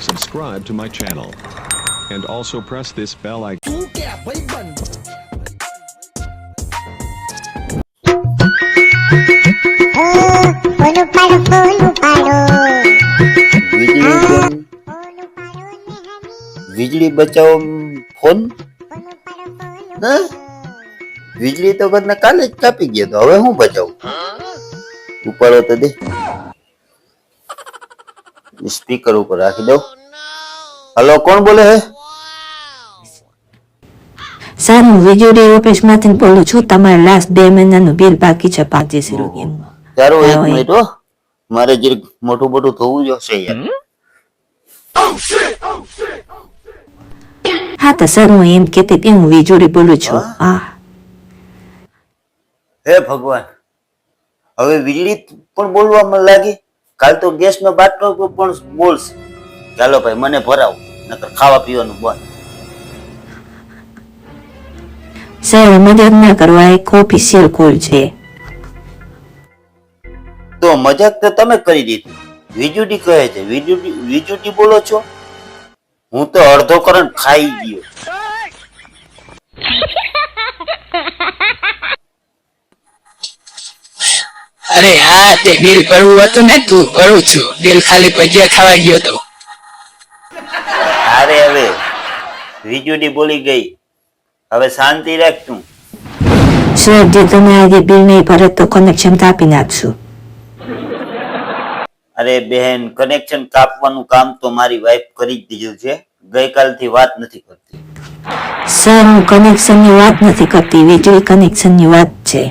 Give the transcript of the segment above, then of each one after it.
subscribe to my channel. And also press this bell icon. તું કે ભાઈબંધ phone ઉપાડો ફોન ઉપાડો વીજળી બેન ફોન ઉપાડો ને હની વીજળી બચાવો ફોન ફોન ઉપાડો ફોન ના વીજળી તો ઘરના કાલે જ કાપી ગયો તો હવે હું બચાવું ઉપાડો તો દે સ્પીકર ઉપર રાખી દઉં. હલો કોણ બોલે હે? સર હું વીજળી ઓફિસમાંથી બોલું છું. તમારે લાસ્ટ બે મહિનાનું બિલ બાકી છે પાંચીસ રૂપિયાનું ચાલો એક મિનિટ હો. મારે જે મોટું મોટું થવું જોશે યાર. હા તો સર હું એમ કેતી હતી હું વીજળી બોલું છું. હા. હે ભગવાન. હવે વીજળી પણ બોલવામાં લાગી? કાલ તો ગેસ નો બાટલો પણ બોલશે. ચાલો ભાઈ મને ભરાવો નકર ખાવા પીવાનું બંધ. સર મદદ ના કરવા એક ઓફિશિયલ કોલ છે. તો મજાક તો તમે કરી દીધી. વિજુડી કહે છે વીજુડી વીજુડી બોલો છો? હું તો અડધો કરંટ ખાઈ ગયો. અરે હા તે બિલ ભરવું હતું ને તું ભરું છું. બિલ ખાલી ભજીયા ખાવા ગયો તો. અરે હવે વીજુડી બોલી ગઈ. હવે શાંતિ રાખ તું. સર જે તમે આજે બિલ નહીં ભરે તો કનેક્શન કાપી નાખશું. અરે બહેન કનેક્શન કાપવાનું કામ તો મારી વાઈફ કરી જ દીધું છે. ગઈકાલથી વાત નથી કરતી. સર હું કનેક્શનની વાત નથી કરતી. વીજળી કનેક્શનની વાત છે.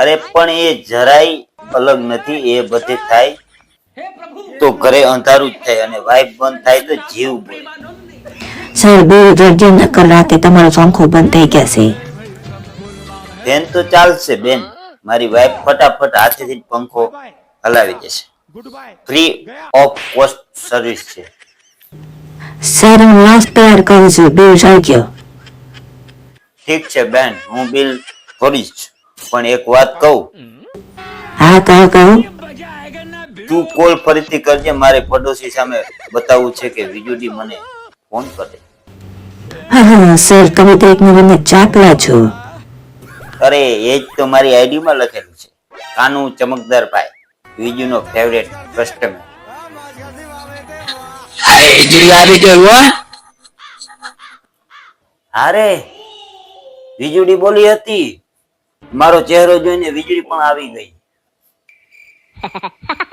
અરે પણ એ જરાય અલગ નથી એ બધે થાય. તો ઘરે અંધારું જ થાય અને વાઈફ બંધ થાય તો જીવ સર બે રજ્ય નકર રાતે તમારો પંખો બંધ થઈ ગયા છે. બેન તો ચાલશે બેન. મારી વાઈફ ફટાફટ હાથેથી પંખો હલાવી દેશે ફ્રી ઓફ કોસ્ટ સર્વિસ છે. સર હું લાસ્ટ તૈયાર કરું છું. બે થઈ ઠીક છે બેન. હું બિલ ભરીશ. પણ એક વાત કહું. હા કહો કહું. તું કોલ ફરીથી કરજે મારે પડોશી સામે બતાવવું છે કે વિજુડી મને ફોન કરે. હા હા સર તમે તો એક મને ચાકલા છો. અરે એ જ તો મારી આઈડી માં લખેલું છે. કાનુ ચમકદાર ભાઈ વીજુનો ફેવરેટ કસ્ટમર અરે વિજુડી આવી ગયું હો. અરે વીજળી બોલી હતી. મારો ચહેરો જોઈને વીજળી પણ આવી ગઈ.